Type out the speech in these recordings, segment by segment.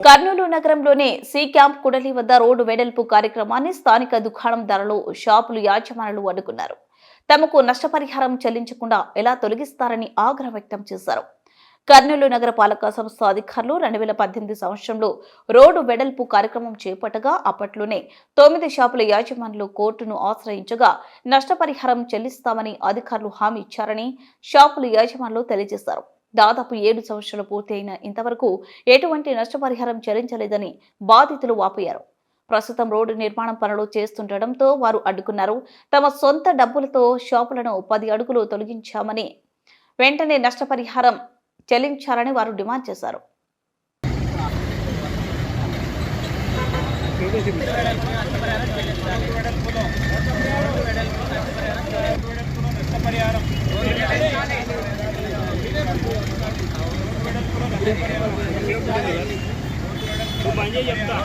కర్నూలు నగరంలోని C camp కుడలి వద్ద road వెడల్పు కార్యక్రమాన్ని స్థానిక దుకాణందారులు షాపులు యాజమానులు అడ్డుకున్నారు. తమకు నష్టపరిహారం చెల్లించకుండా ఎలా తొలగిస్తారని ఆగ్రహం వ్యక్తం చేశారు. కర్నూలు నగరపాలక సంస్థ అధికారులు రెండు వేల పద్దెనిమిది సంవత్సరంలో రోడ్డు వెడల్పు కార్యక్రమం చేపట్టగా అప్పట్లోనే తొమ్మిది షాపుల యాజమానులు కోర్టును ఆశ్రయించగా నష్టపరిహారం చెల్లిస్తామని అధికారులు హామీ ఇచ్చారని షాపుల యాజమానులు తెలియజేశారు. దాదాపు ఏడు సంవత్సరాలు పూర్తయిన ఇంతవరకు ఎటువంటి నష్టపరిహారం చెల్లించలేదని బాధితులు వాపోయారు. ప్రస్తుతం రోడ్డు నిర్మాణం పనులు చేస్తుండటంతో వారు అడ్డుకున్నారు. తమ సొంత డబ్బులతో షాపులను పది అడుగులు తొలగించామని వెంటనే నష్టపరిహారం చెల్లించాలని వారు డిమాండ్ చేశారు. చెప్తా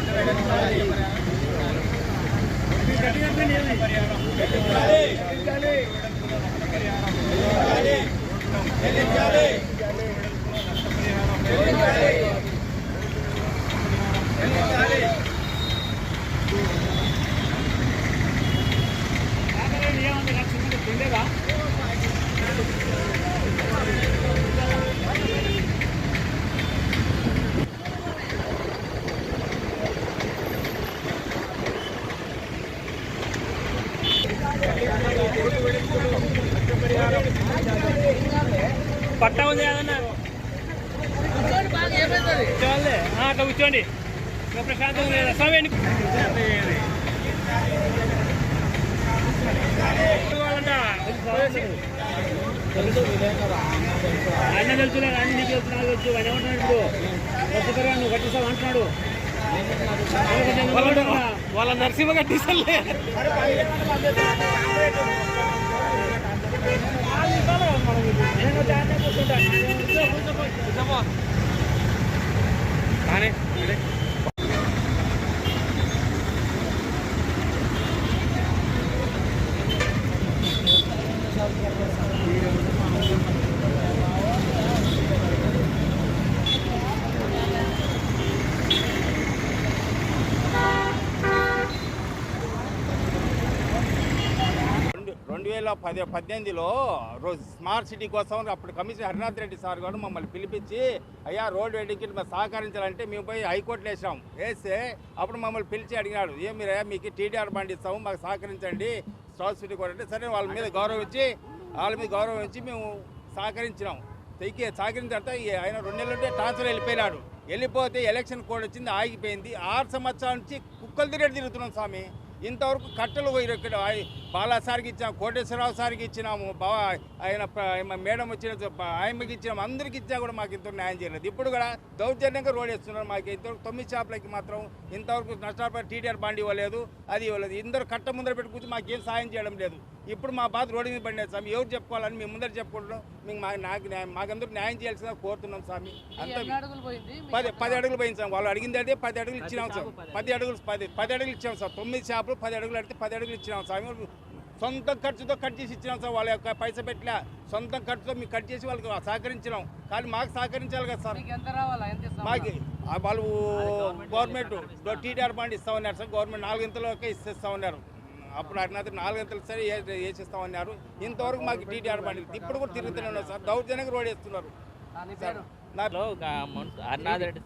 పట్టా ఉంది కూర్చోవాలి ఆ, అట్లా కూర్చోండి. ఇంకా ప్రశాంతంగా లేదు వాళ్ళంట. ఆయన తెలుసులేదు ఆయన నీకు తెలుసు నాకు తెలుసు ఆయన ఏమంటున్నాడు ఇప్పుడు? నువ్వు కట్టిస్తావు అంటున్నాడు? వాళ్ళ నరసింహ కట్టిస్తలే కానీ రెండు వేల పది పద్దెనిమిదిలో రోజు స్మార్ట్ సిటీ కోసం అప్పుడు కమిషనర్ హరినాథ్ రెడ్డి సార్ గారు మమ్మల్ని పిలిపించి అయ్యా రోడ్ వెడ్డింగ్కి మేము సహకరించాలంటే మేము పోయి హైకోర్టులో వేసాం. వేస్తే అప్పుడు మమ్మల్ని పిలిచి అడిగినాడు ఏం మీరయ్యా మీకు టీడీఆర్ బండి ఇస్తాము మాకు సహకరించండి స్మార్ట్ సిటీ కూడా అంటే సరే వాళ్ళ మీద గౌరవించి వాళ్ళ మీద గౌరవించి మేము సహకరించినాం. తెగి సహకరించిన తర్వాత ఈ ఆయన రెండు నెలలుంటే ట్రాన్స్ఫర్ వెళ్ళిపోయినాడు. వెళ్ళిపోతే ఎలక్షన్ కోడ్ వచ్చింది ఆగిపోయింది. ఆరు సంవత్సరాల నుంచి కుక్కలు తిరిగి తిరుగుతున్నాం స్వామి. ఇంతవరకు కట్టలు పోయి ఇక్కడ. బాలా సార్కి ఇచ్చాము కోటేశ్వరరావు సార్కి ఇచ్చినాము బా ఆయన మేడం వచ్చిన ఆయమ్మకి ఇచ్చినాము అందరికి ఇచ్చా కూడా మాకు ఇంత న్యాయం చేయలేదు. ఇప్పుడు కూడా దౌర్జన్యంగా రోడ్ వేస్తున్నారు మాకు ఇంతవరకు తొమ్మిది షాపులకి మాత్రం ఇంతవరకు నష్టాలు టీటీఆర్ బాండ్ ఇవ్వలేదు అది ఇవ్వలేదు. ఇందరు కట్ట ముందర పెట్టి కూర్చొని మాకేం సాయం చేయడం లేదు. ఇప్పుడు మా బాధ రోడ్డు మీద పడినది స్వామి ఎవరు చెప్పుకోవాలని మేము ముందర చెప్పుకుంటున్నాం. మేము మా నాకు న్యాయం మాకందరూ న్యాయం చేయాల్సిందిగా కోరుతున్నాం స్వామి. అంతా పది పది అడుగులు పోయింది సార్ వాళ్ళు అడిగింది అదే పది అడుగులు ఇచ్చినాం సార్ పది అడుగులు పది పది అడుగులు ఇచ్చాం సార్ తొమ్మిది షాపులు పది అడుగులు అడిగితే పది అడుగులు ఇచ్చినాం స్వామి. సొంత ఖర్చుతో కట్ చేసి ఇచ్చినాం సార్ వాళ్ళ యొక్క పైసా పెట్టలే సొంత ఖర్చుతో మేము కట్ చేసి వాళ్ళకి సహకరించినాం. కానీ మాకు సహకరించాలి కదా సార్. ఎంత రావాలా? ఎంత ఇస్తాం? మాకు ఆ వాళ్ళు గవర్నమెంట్ టీటీఆర్ బాండ్ ఇస్తా. ఉన్నారు సార్. గవర్నమెంట్ నాలుగింతలోకే ఇస్తా ఉన్నారు అప్పుడు అడిగినది నాలుగింతలు సరే ఏ- వేసిస్తామన్నారు. ఇంతవరకు మాకు టీటీఆర్ బాండ్. ఇప్పుడు కూడా తిరుగుతూనే ఉన్నారు సార్. దౌర్జన్యంగా రోడ్ వేస్తున్నారు. సార్ నా లో ఒక మున్- హరినాథ్ రెడ్డి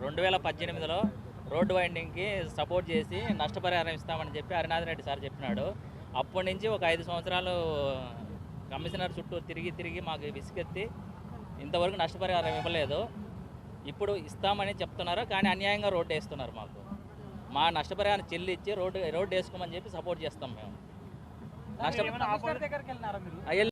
రెండు వేల పద్దెనిమిదిలో రోడ్డు వైండింగ్కి సపోర్ట్ చేసి నష్టపరిహారం ఇస్తామని చెప్పి హరినాథ్ రెడ్డి సార్ చెప్పినాడు. అప్పటి నుంచి ఒక ఐదు సంవత్సరాలు కమిషనర్ చుట్టూ తిరిగి తిరిగి మాకు విసిగెత్తి ఇంతవరకు నష్టపరిహారం ఇవ్వలేదు. ఇప్పుడు ఇస్తామని చెప్తున్నారు కానీ అన్యాయంగా రోడ్డు వేస్తున్నారు మాకు. మా నష్టపరిహారం చెల్లిచ్చి రోడ్డు రోడ్డు వేసుకోమని చెప్పి సపోర్ట్ చేస్తాం మేము. నష్ట